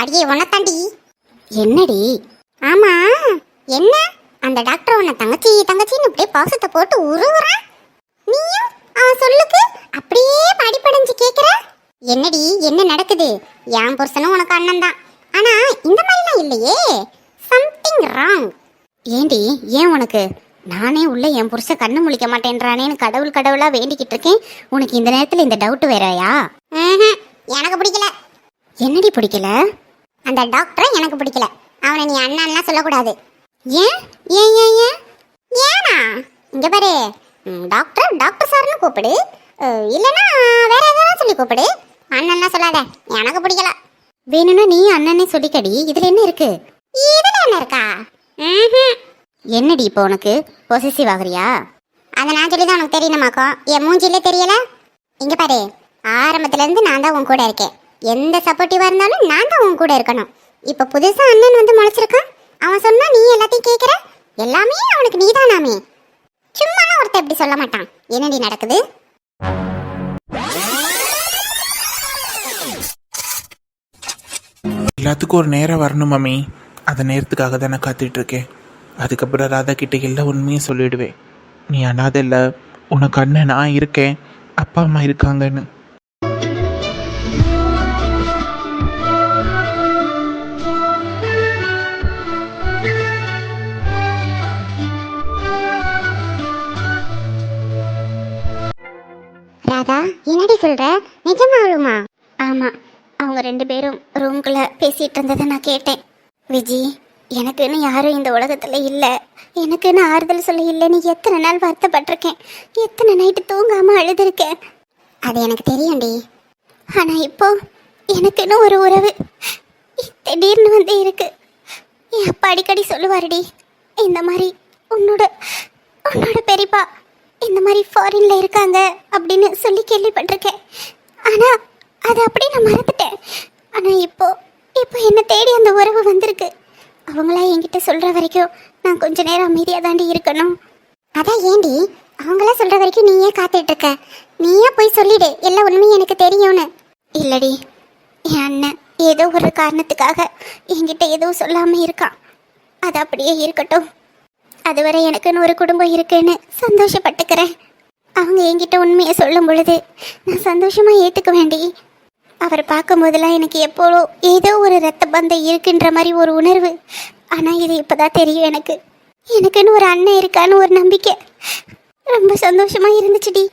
அடியே உனத்தாண்டி என்னடி? ஆமா. என்ன? அந்த டாக்டர் உன்னை தங்கச்சி தங்கச்சின்னு அப்படியே பாசத்தை போட்டு உருவுறான் நீயும் அவன் சொல்லுக்கு அப்படியே படிப்படைஞ்சு கேக்குற? என்னடி என்ன நடக்குது? என் புருஷனும் உனக்கு அண்ணன் தான் ஆனா இந்த மாதிரிலாம் இல்லையே. சம்திங் ராங் ஏண்டி ஏன் உனக்கு? நானே உள்ள என் புருஷன் கண்ணு முழிக்க மாட்டேன்றானேன்னு கடவுள் கடவுளா வேண்டிக்கிட்டு இருக்கேன். உனக்கு இந்த நேரத்துல இந்த டவுட் வேறயா? எனக்கு பிடிக்கல. என்னடி பிடிக்கல? அந்த டாக்டரை எனக்கு பிடிக்கல. அவனை நீ அண்ணன்லாம் சொல்லக்கூடாது. ஏன்? ஏன் ஏன் ஏன்? ஏனா? இங்க பாரு. டாக்டர் டாக்டர் சார்னு கூப்பிடு. இல்லைன்னா வேற எதாவது சொல்லி கூப்பிடு. அண்ணன்லாம் சொல்லாத. எனக்கு பிடிக்கல. வேணும்னா நீ அண்ணனே சொல்லிக்கடி. இதுல என்ன இருக்கு? இதுல என்ன இருக்கா? ம்ஹும். என்னடி இப்போ உனக்கு? பொசிசிவ் ஆகுறியா? அதை நான் சொல்லி தான் உனக்கு தெரியணுமாக்கோ என் மூஞ்சிலே தெரியல? இங்க பாரு. ஆரம்பத்துல இருந்து நான் தான் உன் கூட இருக்கேன். எந்த சப்போர்ட்டிவாக இருந்தாலும் நான் தான் உன் கூட இருக்கணும். இப்போ புதுசாக அண்ணன் வந்து முளைச்சிருக்கான். அவன் சொன்னால் நீ எல்லாத்தையும் கேட்குற எல்லாமே அவனுக்கு நீதானாமே. சும்மாலாம் ஒருத்தன் இப்படி சொல்ல மாட்டான். என்னடி நடக்குது? எல்லாத்துக்கும் ஒரு நேரம் வரணும் மம்மி. அந்த நேரத்துக்காக தான் நான் காத்துட்டு இருக்கேன். அதுக்கப்புறம் ராதா கிட்ட எல்லா உண்மையும் சொல்லிடுவேன். நீ அனாதை இல்லை உனக்கு அண்ணன் நான் இருக்கேன். அப்பா அம்மா இருக்காங்கன்னு. ராதா என்னடி சொல்ற? நிஜமாலுமா ஆமா அவங்க ரெண்டு பேரும் ரூம்குள்ள பேசிட்டு இருந்ததை நான் கேட்டேன். விஜி எனக்குன்னு யாரும் இந்த உலகத்துல இல்ல. எனக்குன்னு ஆறுதல் சொல்ல இல்லைன்னு எத்தனை நாள் வருத்தப்பட்டிருக்கேன். எத்தனை நைட்டு தூங்காம அழுதுருக்கேன். அது எனக்கு தெரியும்டி. ஆனா இப்போ எனக்குன்னு ஒரு உறவு திடீர்னு வந்து இருக்கு. என் அப்பா அடிக்கடி சொல்லுவாருடி இந்த மாதிரி உன்னோட உன்னோட பெரியப்பா இந்த மாதிரி ஃபாரின்ல இருக்காங்க அப்படின்னு சொல்லி கேள்விப்பட்டிருக்கேன். ஆனா அதை அப்படியே நான் மறந்துட்டேன். ஆனா இப்போ இப்போ என்ன தேடி அந்த உறவு வந்திருக்கு. அவங்களா என்கிட்ட சொல்ற வரைக்கும் நான் கொஞ்ச நேரம் அமைதியா தாண்டி இருக்கணும். அதான் ஏண்டி அவங்களா சொல்ற வரைக்கும் நீயே காத்துட்டு இருக்க நீயே போய் சொல்லிடு எல்லா உண்மையும் எனக்கு தெரியும்னு. இல்லடி என் அண்ணன் ஏதோ ஒரு காரணத்துக்காக என்கிட்ட எதுவும் சொல்லாம இருக்கான். அது அப்படியே இருக்கட்டும். அதுவரை எனக்குன்னு ஒரு குடும்பம் இருக்குன்னு சந்தோஷப்பட்டுக்கிறேன். அவங்க என்கிட்ட உண்மையை சொல்லும் பொழுது நான் சந்தோஷமாக ஏற்றுக்க வேண்டி அவர் பார்க்கும்போதெல்லாம் எனக்கு எப்போதோ ஏதோ ஒரு ரத்த பந்தம் இருக்குன்ற மாதிரி ஒரு உணர்வு. ஆனால் இது இப்போ தான் தெரியும் எனக்கு. எனக்குன்னு ஒரு அண்ணன் இருக்கான்னு ஒரு நம்பிக்கை. ரொம்ப சந்தோஷமாக இருந்துச்சுடி.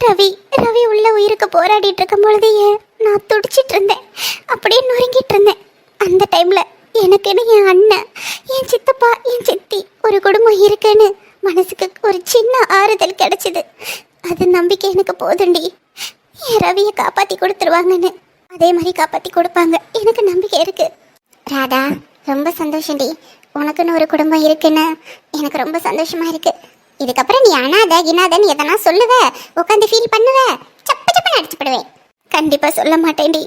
ரவி ரவி உள்ள உயிருக்கு போராடிட்டு இருக்கும் பொழுது ஏன் நான் துடிச்சிட்டு இருந்தேன். அப்படியே நொறுங்கிட்டு இருந்தேன். அந்த டைமில் எனக்குன்னு என் அண்ணன் என் சித்தப்பா என் சித்தி? ஒரு குடும்பம் இருக்குன்னு மனசுக்கு ஒரு சின்ன ஆறுதல் கிடைச்சிது. அது நம்பிக்கை எனக்கு போதுண்டி. என் ரவியை காப்பாற்றி கொடுத்துருவாங்கன்னு. அதே மாதிரி காப்பாற்றி கொடுப்பாங்க. எனக்கு நம்பிக்கை இருக்கு. ராதா ரொம்ப சந்தோஷம்டி. உனக்குன்னு ஒரு குடும்பம் இருக்குன்னு எனக்கு ரொம்ப சந்தோஷமா இருக்கு. இதுக்கப்புறம் நீ அனாத கினாதன்னு எதனா சொல்லுவ? உட்காந்து ஃபீல் பண்ணுவ? சப்பு சப்புன்னு அடிச்சுப்படுவேன். கண்டிப்பா சொல்ல மாட்டேன்டி.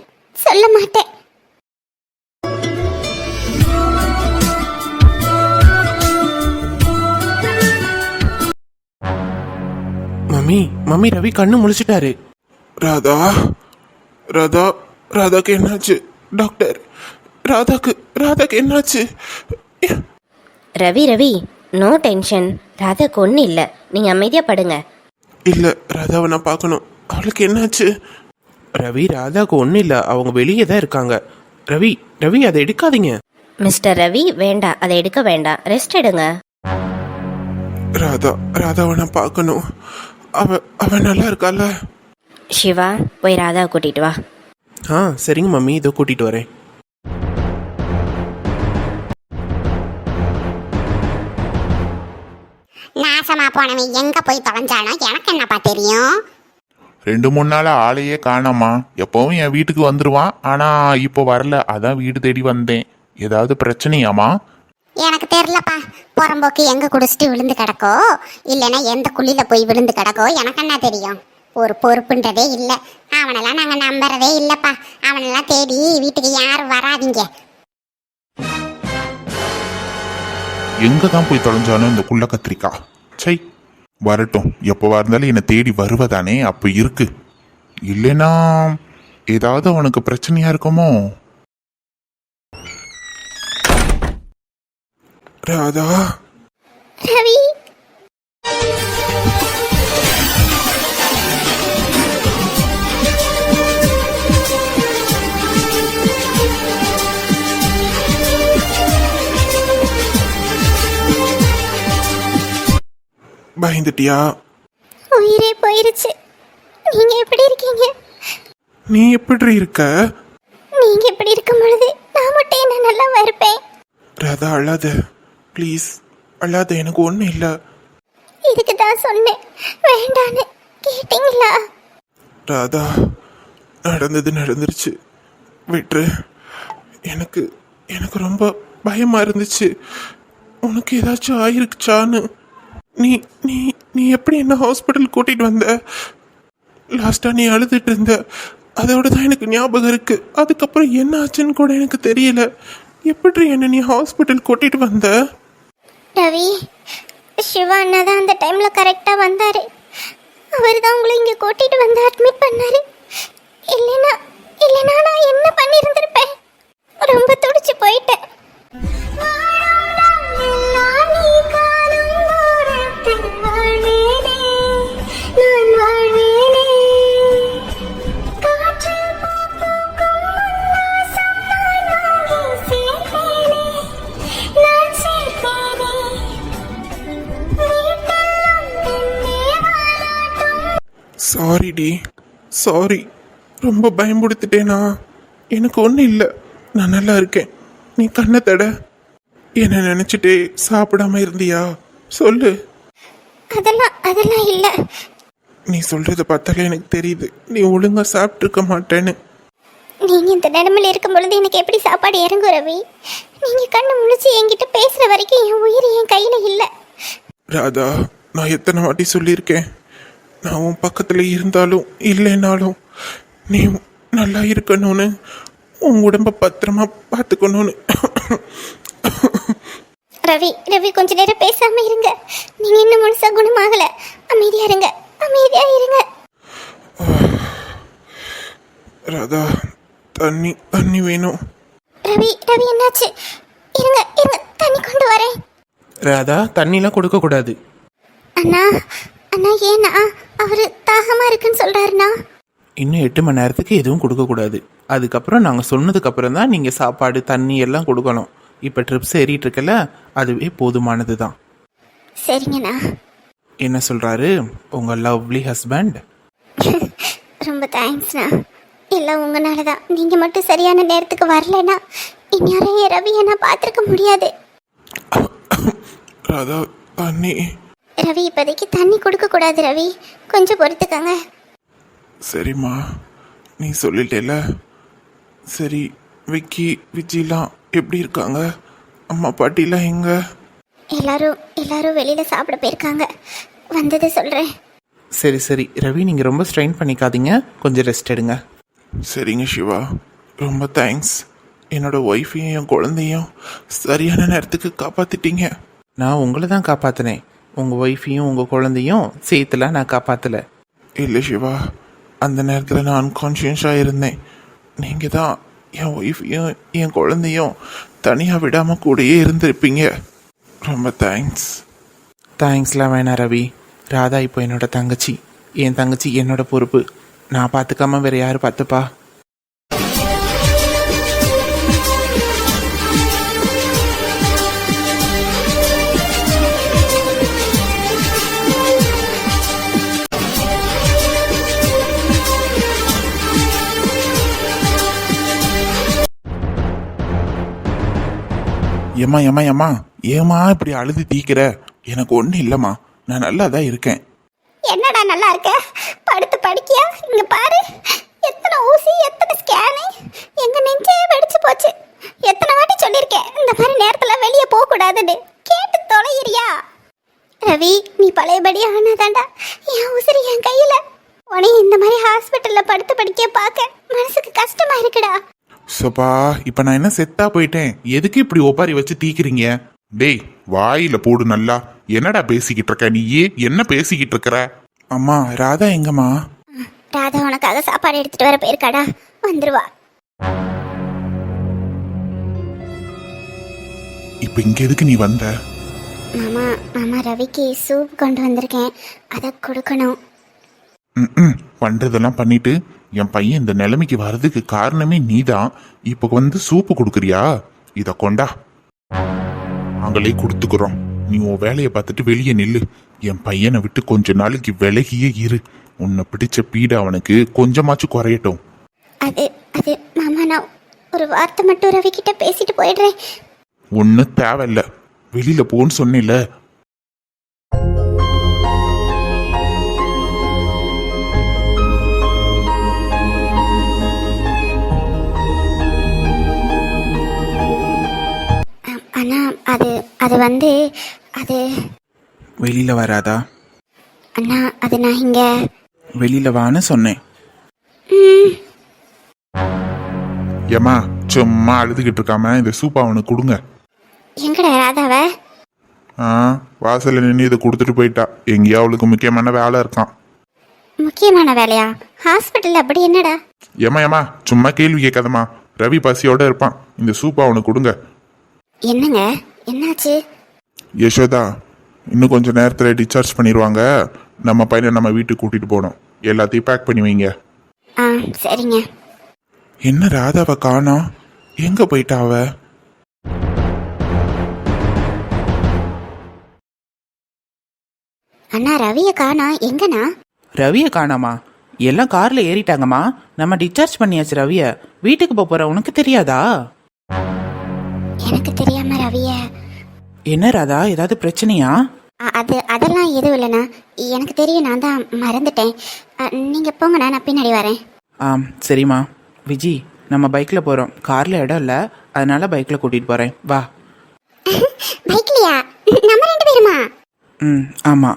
சொல்ல மாட்டேன். மம்மி மம்மி ரவி கண்ணு முழிச்சிட்டாரு. ராதா ராதா ராதாக்கு என்னாச்சு? டாக்டர் ராதாக்கு ராதாக்கு என்னாச்சு? ரவி ரவி நோ டென்ஷன் ராதாக்கு ஒன்றும் இல்லை. நீங்கள் அமைதியாக படுங்க. இல்ல ராதாவை நான் பார்க்கணும். அவளுக்கு என்னாச்சு? ரவி ராதாக்கு ஒன்றும் இல்லை. அவங்க வெளியே தான் இருக்காங்க. ரவி ரவி அதை எடுக்காதீங்க. மிஸ்டர் ரவி வேண்டாம். அதை எடுக்க வேண்டாம். ரெஸ்ட் எடுங்க. ராதா ராதாவை நான் பார்க்கணும். அவ அவ நல்லா இருக்கால சிவா போய் ராதாவை கூட்டிட்டு வா. ஆ சரிங்க மம்மி இதோ கூட்டிட்டு வரேன். நாசமா போனவன் எங்க போய் தொலைஞ்சானோ? எனக்கு என்னப்பா தெரியும்? ரெண்டு மூணு நாள் ஆளையே காணாமா எப்பவும் என் வீட்டுக்கு வந்துருவான். ஆனா இப்போ வரல. அதான் வீடு தேடி வந்தேன். ஏதாவது பிரச்சனையாமா எனக்கு தெரியலப்பா. புறம்போக்கு எங்க குடிச்சிட்டு விழுந்து கிடக்கோ? இல்லைன்னா எந்த குழியில போய் விழுந்து கிடக்கோ? எனக்கு என்ன தெரியும்? ஒரு பொறுப்புன்றதே இல்லை. அவனெல்லாம் நாங்க நம்புறதே இல்லப்பா. அவனெல்லாம் தேடி வீட்டுக்கு யாரும் வராதிங்க. எங்கே தான் போய் தொலைஞ்சானோ இந்த குள்ள கத்திரிக்கா? சை வரட்டும். எப்போவா இருந்தாலும் என்னை தேடி வருவதானே? அப்போ இருக்கு. இல்லைன்னா ஏதாவது அவனுக்கு பிரச்சனையா இருக்குமோ? ராதா ரவி? பயந்துட்டியா? உயிரே போயிருச்சு. நீங்க எப்படி இருக்கீங்க? நீ எப்படி இருக்க? நீங்க எப்படி இருக்கும் பொழுது நான் மட்டும் என்ன நல்லா இருப்பேன் ராதா அழாத. ப்ளீஸ் அழாத எனக்கு ஒன்றும் இல்லை. இதுக்கு தான் சொன்னேன். வேண்டான்னு கேட்டீங்களா? ராதா நடந்தது நடந்துருச்சு. விட்டுரு எனக்கு எனக்கு ரொம்ப பயமா இருந்துச்சு. உனக்கு ஏதாச்சும் ஆயிருக்குச்சான்னு. நீ நீ நீ எப்படி என்ன ஹாஸ்பிட்டல் கூட்டிட்டு வந்த? லாஸ்டா நீ அழுதுட்டு இருந்த. அதோட தான் எனக்கு ஞாபகம் இருக்கு. அதுக்கப்புறம் என்ன ஆச்சுன்னு கூட எனக்கு தெரியல. எப்படி என்ன நீ ஹாஸ்பிட்டல் கூட்டிட்டு வந்த? ரவி சிவா அண்ணா தான் அந்த டைமில் கரெக்டாக வந்தார். அவர் தான் உங்களை இங்கே கூட்டிகிட்டு வந்து அட்மிட் பண்ணார். இல்லைனா இல்லைனா நான் என்ன பண்ணியிருந்திருப்பேன் ரொம்ப துடிச்சு போயிட்டேன். Sorry D. சாரி ரொம்ப பயம்படுத்திட்டேனா எனக்கு ஒன்றும் இல்லை. நான் நல்லா இருக்கேன். நீ கண்ணை தட. என்ன நினச்சிட்டே சாப்பிடாம இருந்தியா? சொல்லு. அதெல்லாம் அதெல்லாம் இல்லை. நீ சொல்றத பார்த்தாலே எனக்கு தெரியுது. நீ ஒழுங்கா சாப்பிட்ருக்க மாட்டேன்னு. நீங்க இந்த நிலைமையில இருக்கும் பொழுது எனக்கு எப்படி சாப்பாடு இறங்கும் ரவி? நீங்க கண்ணு முழிச்சு என்கிட்ட பேசுற வரைக்கும் என் உயிர் என் கையில இல்ல. ராதா நான் எத்தனை வாட்டி சொல்லியிருக்கேன்? நான் உன் பக்கத்தில் இருந்தாலும் இல்லைனாலும் நீ நல்லா இருக்கணும்னு உன் உடம்ப பத்திரமா பார்த்துக்கணும்னு. ரவி ரவி கொஞ்ச நேரம் பேசாம இருங்க. நீங்க இன்னும் முழுசா குணமாகல. அமைதியா இருங்க. அமைதியா இருங்க. ராதா தண்ணி தண்ணி வேணும். ரவி ரவி என்னாச்சு? இருங்க இருங்க. தண்ணி கொண்டு வரேன். ராதா தண்ணிலாம் கொடுக்கக்கூடாது அண்ணா அண்ணா ஏண்ணா அவரு தாகமா இருக்குன்னு சொல்றாருண்ணா. இன்னும் எட்டு மணி நேரத்துக்கு எதுவும் கொடுக்கக்கூடாது அதுக்கப்புறம் நாங்கள் சொன்னதுக்கப்புறம் தான் நீங்கள் சாப்பாடு தண்ணி எல்லாம் கொடுக்கணும். இப்போ ட்ரிப்ஸ் ஏறிட்டு இருக்கல அதுவே போதுமானது தான் சரிங்கண்ணா. என்ன சொல்கிறாரு உங்கள் லவ்லி ஹஸ்பண்ட் ரொம்ப தேங்க்ஸ்ண்ணா எல்லாம் உங்களால தான் நீங்க மட்டும் சரியான நேரத்துக்கு வரலைன்னா இந்நேரம் ரவியை நான் பார்த்துருக்க முடியாது. ராதா தண்ணி ரவி இப்போதைக்கு தண்ணி கொடுக்க கூடாது ரவி. கொஞ்சம் பொறுத்துக்கங்க. சரிம்மா. நீ சொல்லிட்டேல சரி விக்கி விஜிலாம் எப்படி இருக்காங்க? அம்மா பாட்டிலாம் எங்க? எல்லாரும் எல்லாரும் வெளியில சாப்பிட போயிருக்காங்க. வந்தது சொல்றேன். சரி சரி. ரவி நீங்கள் ரொம்ப ஸ்ட்ரெயின் பண்ணிக்காதீங்க. கொஞ்சம் ரெஸ்ட் எடுங்க. சரிங்க சிவா. ரொம்ப தேங்க்ஸ் என்னோட ஒய்ஃபையும் என் குழந்தையும் சரியான நேரத்துக்கு காப்பாத்திட்டீங்க. நான் உங்களை தான் காப்பாத்தினேன். உங்கள் ஒய்ஃபையும் உங்கள் குழந்தையும் சேர்த்துல நான் காப்பாற்றல இல்லை சிவா அந்த நேரத்தில் நான் அன்கான்ஷியஸாக இருந்தேன். நீங்கள் தான் என் ஒய்ஃபையும் என் குழந்தையும் தனியாக விடாமல் கூடயே இருந்திருப்பீங்க. ரொம்ப தேங்க்ஸ் தேங்க்ஸ்லாம் வேணாம் ரவி. ராதா இப்போ என்னோட தங்கச்சி. என் தங்கச்சி என்னோட பொறுப்பு. நான் பார்த்துக்காம வேற யார் பார்த்துப்பா ஏம்மா ஏமா ஏம்மா? ஏமா இப்படி அழுது தீக்கிற? எனக்கு ஒன்றும் இல்லைம்மா. நான் நல்லா தான் இருக்கேன். என்னடா நல்லா இருக்க? படுத்து படிக்கியா? இங்க பாரு. எத்தனை ஊசி எத்தனை ஸ்கேனு எங்க நெஞ்சே வெடிச்சு போச்சு. எத்தனை வாட்டி சொல்லியிருக்கேன். இந்த மாதிரி நேரத்தில் வெளியே போக கூடாதுன்னு கேட்டு தொலையிறியா? ரவி நீ பழையபடி ஆனாதாண்டா. என் உசிரி என் கையில. உனே இந்த மாதிரி ஹாஸ்பிட்டல்ல படுத்து படிக்க பார்க்க மனசுக்கு கஷ்டமா இருக்குடா. சப்பா இப்ப நான் என்ன செத்தா போயிட்டேன்? எதுக்கு இப்படி ஒப்பாரி வச்சு தீக்கிறீங்க? டேய் வாயில போடு நல்லா. என்னடா பேசிக்கிட்டு இருக்க நீ? என்ன பேசிக்கிட்டு இருக்கற? அம்மா ராதா எங்கம்மா? ராதா உனக்காக சாப்பாடு எடுத்துட்டு வர போயிருக்காடா. வந்துருவா. இப்போ இங்க எதுக்கு நீ வந்த? மாமா மாமா ரவிக்கு சூப் கொண்டு வந்திருக்கேன். அதை கொடுக்கணும். ம் பண்றதெல்லாம் பண்ணிட்டு என் பையன் இந்த நிலைமைக்கு வர்றதுக்கு காரணமே நீதான். இப்போ வந்து சூப்பு கொடுக்குறியா? இத கொண்டா. நாங்களே கொடுத்துக்கிறோம். நீ உன் வேலையை பார்த்துட்டு வெளியே நில்லு. என் பையனை விட்டு கொஞ்ச நாளைக்கு விலகியே இரு. உன்னை பிடிச்ச பீட அவனுக்கு கொஞ்சமாச்சும் குறையட்டும். அது அது மாமா நான் ஒரு வார்த்தை மட்டும் ரவி கிட்ட பேசிட்டு போயிடுறேன். ஒன்றும் தேவையில்ல. வெளியில போன்னு சொன்னேன்ல. அது வந்து அது வெளியில் வராதா? அண்ணா அது நான் இங்கே வெளியில் வான்னு சொன்னேன். ஏமா சும்மா அழுதுகிட்டு இருக்காம இந்த சூப் அவனுக்கு கொடுங்க. எங்கடா ராதாவ? ஆ வாசல்ல நின்று இதை கொடுத்துட்டு போயிட்டா. எங்கேயோ அவளுக்கு முக்கியமான வேலை இருக்கான் முக்கியமான வேலையா? ஹாஸ்பிட்டல் அப்படி என்னடா? ஏமா ஏமா சும்மா கேள்வி கேட்காதம்மா. ரவி பசியோட இருப்பான். இந்த சூப் அவனுக்கு கொடுங்க. என்னங்க? என்னாச்சு? யசோதா இன்னும் கொஞ்சம் நேரத்தில் டிஸ்சார்ஜ் பண்ணிடுவாங்க நம்ம பையனை நம்ம வீட்டுக்கு கூட்டிட்டு போகணும். எல்லாத்தையும் பேக் பண்ணி வைங்க. ஆ சரிங்க. என்ன ராதாவை காணோம் எங்கே போயிட்டா அவ? அண்ணா ரவியை காணோம் எங்கண்ணா? ரவியை காணாமா? எல்லாம் கார்ல ஏறிட்டாங்கம்மா. நம்ம டிஸ்சார்ஜ் பண்ணியாச்சு ரவிய. வீட்டுக்கு போப் போற உனக்கு தெரியாதா? எனக்கு தெரியாம ரவிய என்ன ராதா ஏதாவது பிரச்சனையா? அது அதெல்லாம் எதுவும் இல்லைண்ணா. எனக்கு தெரியும் நான் தான் மறந்துட்டேன். அ, நீங்க போங்கண்ணா நான் பின்னாடி வரேன். ஆம் சரிம்மா. விஜி நம்ம பைக்ல போறோம். கார்ல இடம் இல்ல அதனால பைக்ல கூட்டிட்டு போறேன். வா. பைக்லையா? நம்ம ரெண்டு பேருமா? ம் ஆமா.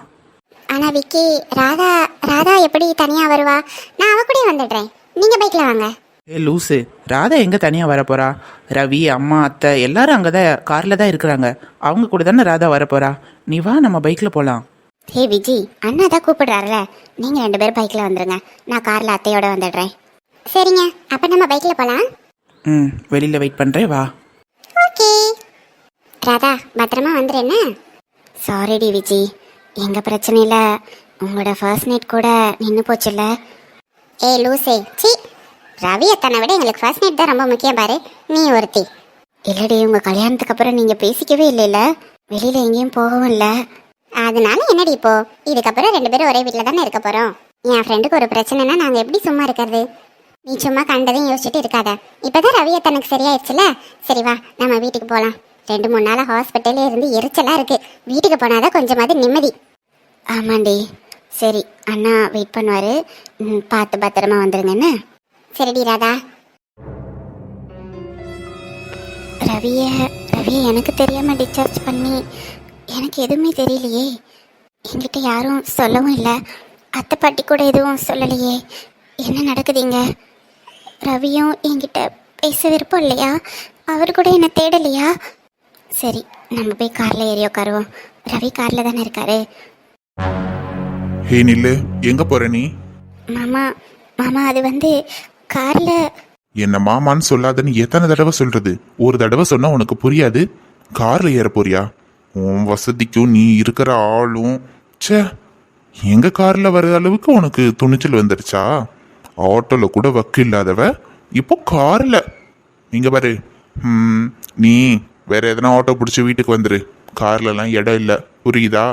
ஆனா விக்கி ராதா ராதா எப்படி தனியா வருவா? நான் அவ கூட வந்துடுறேன். நீங்க பைக்ல வாங்க. ஏ லூசு. ராதா எங்க தனியா வர போறா ரவி அம்மா அத்தை எல்லாரும் அங்கதான் கார்ல தான் இருக்கிறாங்க. அவங்க கூட தானே ராதா வர போறா நீ வா நம்ம பைக்ல போலாம். ஹே விஜி அண்ணா தான் கூப்பிடுறாருல. நீங்க ரெண்டு பேரும் பைக்ல வந்துருங்க. நான் கார்ல அத்தையோட வந்துடுறேன். சரிங்க அப்ப நம்ம பைக்ல போலாம். ம் வெளியில வெயிட் பண்றேன் வா. ஓகே. ராதா பத்திரமா வந்துரு என்ன? சாரிடி விஜி. எங்க பிரச்சனையில உங்களோட ஃபர்ஸ்ட் நைட் கூட நின்று போச்சுல்ல. ஏ லூசே சி ரவி அத்தனை விட எங்களுக்கு ஃபர்ஸ்ட் நைட் தான் ரொம்ப முக்கியம் பாரு. நீ ஒருத்தி. இல்லடி உங்க கல்யாணத்துக்கு அப்புறம் நீங்க பேசிக்கவே இல்லைல்ல. வெளியில எங்கேயும் போகவும் இல்லை. அதனால என்னடி இப்போ? இதுக்கப்புறம் ரெண்டு பேரும் ஒரே வீட்டில் தானே இருக்க போறோம். என் ஃப்ரெண்டுக்கு ஒரு பிரச்சனைனா நாங்கள் எப்படி சும்மா இருக்கிறது? நீ சும்மா கண்டதையும் யோசிச்சுட்டு இருக்காத. இப்பதான் ரவி அத்தனுக்கு சரியாயிடுச்சுல சரி வா நம்ம வீட்டுக்கு போலாம். ரெண்டு மூணு நாள் ஹாஸ்பிட்டல்ல இருந்து எரிச்சலா இருக்கு. வீட்டுக்கு போனாதான் கொஞ்சமாவது நிம்மதி. ஆமாண்டி. சரி அண்ணா வெயிட் பண்ணுவாரு. பார்த்து பத்திரமா வந்துருங்கன்னு சரிடி ராதா. ரவிய ரவிய எனக்கு தெரியாம டிஸ்சார்ஜ் பண்ணி எனக்கு எதுவுமே தெரியலையே. என்கிட்ட யாரும் சொல்லவும் இல்லை. அத்தை பாட்டி கூட எதுவும் சொல்லலையே. என்ன நடக்குதுங்க ரவியும் என்கிட்ட பேச விருப்பம் இல்லையா? அவர் கூட என்னை தேடலையா? சரி நம்ம போய் கார்ல ஏறி உட்காருவோம் ரவி கார்ல தானே இருக்காரு. ஹே நில்லு எங்க போற நீ? மாமா மாமா அது வந்து கார்ல என்ன மாமான்னு சொல்லாதன்னு எத்தனை தடவை சொல்றது? ஒரு தடவை சொன்னா உனக்கு புரியாது? கார்ல ஏற போறியா? உன் வசதிக்கும் நீ இருக்கிற ஆளும். ச்சே எங்க கார்ல வர அளவுக்கு உனக்கு துணிச்சல் வந்துருச்சா? ஆட்டோல கூட வக்கு இல்லாதவ இப்போ கார்ல. இங்க பாரு. நீ வேற எதனா ஆட்டோ பிடிச்சி வீட்டுக்கு வந்துரு. கார்லலாம் இடம் இல்லை. புரியுதா?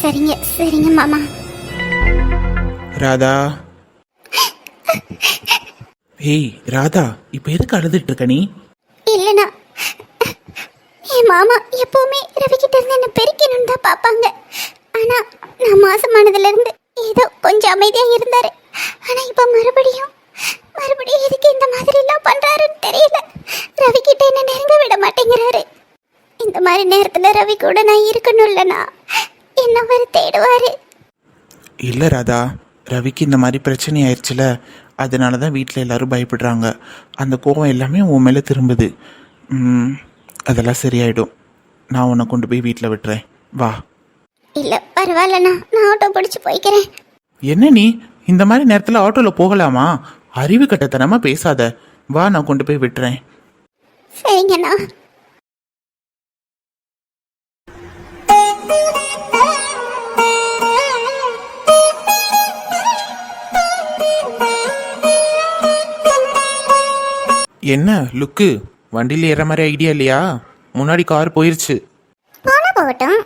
சரிங்க சரிங்க மாமா. ராதா. ஏய் ராதா இப்போ எதுக்கு அழுதுட்டு இருக்க நீ? இல்லனா என் மாமா எப்பவுமே ரவி கிட்ட இருந்து என்ன பெருக்கணும்னு தான் பார்ப்பாங்க. ஆனா நான் மாசமானதுல இருந்து ஏதோ கொஞ்சம் அமைதியா இருந்தாரு. ஆனா இப்ப மறுபடியும் மறுபடியும் எதுக்கு இந்த மாதிரி எல்லாம் பண்றாருன்னு தெரியல. ரவி கிட்ட என்ன நெருங்க விட மாட்டேங்கிறாரு. இந்த மாதிரி நேரத்துல ரவி கூட நான் இருக்கணும் இல்லைண்ணா என்ன அவர் தேடுவாரு. இல்லை ராதா ரவிக்கு இந்த மாதிரி பிரச்சனை ஆயிடுச்சுல அதனால தான் வீட்டில் எல்லாரும் பயப்படுறாங்க. அந்த கோவம் எல்லாமே உன் மேலே திரும்புது. ம், அதெல்லாம் சரியாயிடும். நான் உன்னை கொண்டு போய் வீட்டில் விட்டுறேன். வா. இல்ல பரவாயில்லண்ணா நான் ஆட்டோ பிடிச்சு போய்க்கிறேன். என்ன நீ? இந்த மாதிரி நேரத்தில் ஆட்டோவில் போகலாமா? அறிவு கட்டத்தனமா பேசாத. வா நான் கொண்டு போய் விட்டுறேன். சரிங்கண்ணா என்ன லுக்கு? வண்டியில் ஏற மாதிரி ஐடியா இல்லையா? முன்னாடி கார் போயிருச்சு. போனா போகட்டும்.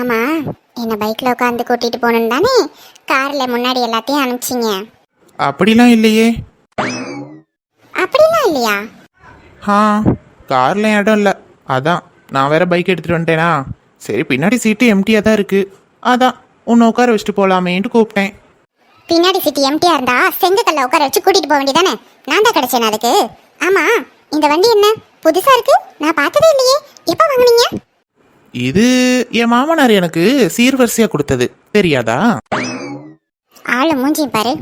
ஆமா என்ன பைக்ல உட்காந்து கூட்டிட்டு போகணும் தானே கார்ல முன்னாடி எல்லாத்தையும் அனுப்பிச்சிங்க. அப்படிலாம் இல்லையே. அப்படிலாம் இல்லையா? ஆ காரில் இடம் இல்லை. அதான் நான் வேற பைக் எடுத்துகிட்டு வந்துட்டேனா? சரி பின்னாடி சீட்டு எம்டியாக தான் இருக்குது அதான் உன்னை உட்கார வச்சுட்டு போகலாமேன்ட்டு கூப்பிட்டேன். பின்னாடி சிட்டி எம்டியா இருந்தா செங்கக்கல்ல உட்கார வச்சு கூட்டிட்டு போக வேண்டியதானே நான் தான் கிடைச்சேன் அதுக்கு? ஆமா இந்த வண்டி என்ன? புதுசா இருக்கு? நான் பார்த்ததே இல்லையே. எப்ப வாங்குனீங்க? இது என் மாமனார் எனக்கு சீர்வரிசையாக கொடுத்தது. தெரியாதா? ஆளு மூஞ்சியும் பாரு.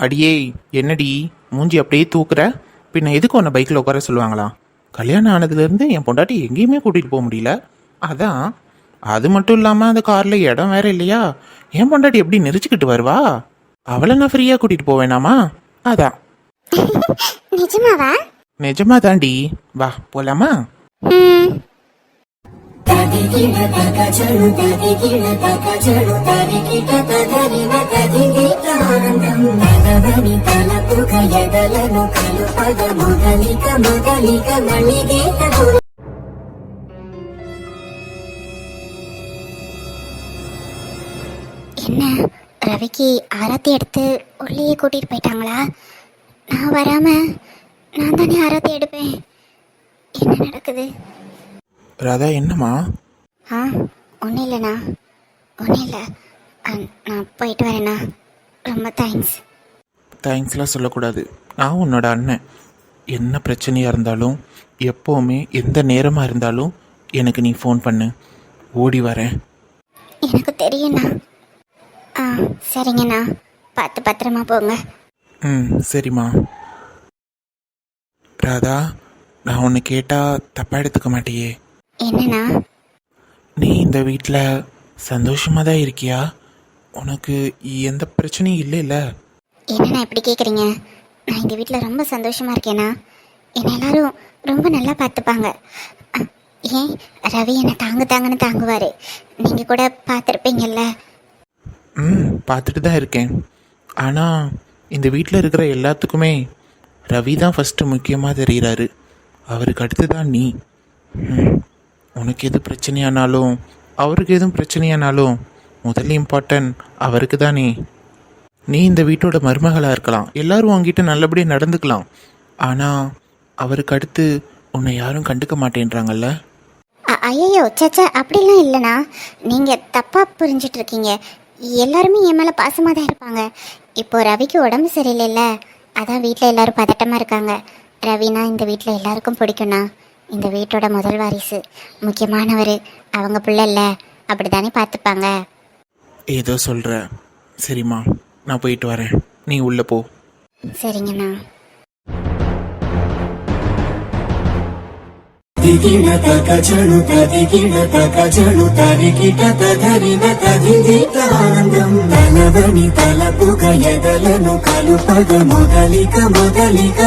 அடியே என்னடி? மூஞ்சி அப்படியே தூக்குற? பின்ன எதுக்கு உன்னை பைக்கில் உட்கார சொல்லுவாங்களா? கல்யாணம் ஆனதுலேருந்து என் பொண்டாட்டி எங்கேயுமே கூட்டிகிட்டு போக முடியல. அதான் அது மட்டும் இல்லாமல் அந்த காரில் இடம் வேற இல்லையா? என் பொண்டாட்டி எப்படி நெரிச்சுக்கிட்டு வருவா? அவளை நான் ஃப்ரீயாக கூட்டிகிட்டு போவேனாமா? அதான். நிஜமாவா? நிஜமா தாண்டி வா போலாமா? என்ன ரவிக்கு ஆராத்தி எடுத்து உள்ளேயே கூட்டிட்டு போயிட்டாங்களா? நான் வராம நான் தானே ஆராத்தி எடுப்பேன். என்ன நடக்குது? ராதா என்னம்மா? ஆ ஒன்றும் இல்லைண்ணா. ஒன்றும் இல்லை. நான் போயிட்டு வரேண்ணா. ரொம்ப தேங்க்ஸ் தேங்க்ஸ்லாம் சொல்லக்கூடாது. நான் உன்னோட அண்ணன். என்ன பிரச்சனையாக இருந்தாலும் எப்போவுமே எந்த நேரமாக இருந்தாலும் எனக்கு நீ ஃபோன் பண்ணு. ஓடி வரேன். எனக்கு தெரியுண்ணா ஆ சரிங்கண்ணா. பார்த்து பத்திரமா போங்க. ம் சரிம்மா. ராதா நான் உன்னை கேட்டால் தப்பாக எடுத்துக்க மாட்டியே. என்னண்ணா? நீ இந்த வீட்டில் சந்தோஷமாக தான் இருக்கியா? உனக்கு எந்த பிரச்சனையும் இல்லைல்ல? என்னண்ணா இப்படி கேட்குறீங்க நான் இந்த வீட்டில் ரொம்ப சந்தோஷமா இருக்கேண்ணா. என்னை எல்லாரும் ரொம்ப நல்லா பார்த்துப்பாங்க. ஏன்? ரவி என்னை தாங்கு தாங்கன்னு தாங்குவார். நீங்கள் கூட பார்த்துருப்பீங்கல்ல? ம் பார்த்துட்டு தான் இருக்கேன். ஆனால் இந்த வீட்டில் இருக்கிற எல்லாத்துக்குமே ரவி தான் ஃபஸ்ட்டு முக்கியமாக தெரிகிறாரு அவருக்கு அடுத்து தான் நீ. ம், உனக்கு எது பிரச்சனையானாலும் அவருக்கு எதுவும் பிரச்சனையானாலும் முதல் இம்பார்ட்டன்ட் அவருக்கு தானே நீ இந்த வீட்டோட மருமகளாக இருக்கலாம். எல்லாரும் உங்ககிட்ட நல்லபடியாக நடந்துக்கலாம். ஆனால் அவருக்கு அடுத்து உன்னை யாரும் கண்டுக்க மாட்டேன்றாங்கல்ல? ஐயோ சச்சா அப்படிலாம் இல்லைண்ணா. நீங்கள் தப்பாக புரிஞ்சிட்ருக்கீங்க. எல்லாருமே என் மேலே பாசமாக தான் இருப்பாங்க. இப்போ ரவிக்கு உடம்பு சரியில்லைல்ல. அதான் வீட்டில் எல்லாரும் பதட்டமாக இருக்காங்க. ரவினா இந்த வீட்டில் எல்லாருக்கும் பிடிக்கும்ண்ணா இந்த வீட்டோட முதல் வாரிசு. முக்கியமானவர் அவங்க பிள்ளை இல்லை. அப்படி தானே பார்த்துப்பாங்க ஏதோ சொல்கிற சரிம்மா நான் போயிட்டு வரேன். நீ உள்ளே போ. சரிங்கண்ணா. తరికిన తకచడు తరికిన తకచడు తరికిట తరిన తదిదిట ఆనందం తలవని తలపుగ ఎదలను కలుపగ మొదలిక మొదలిక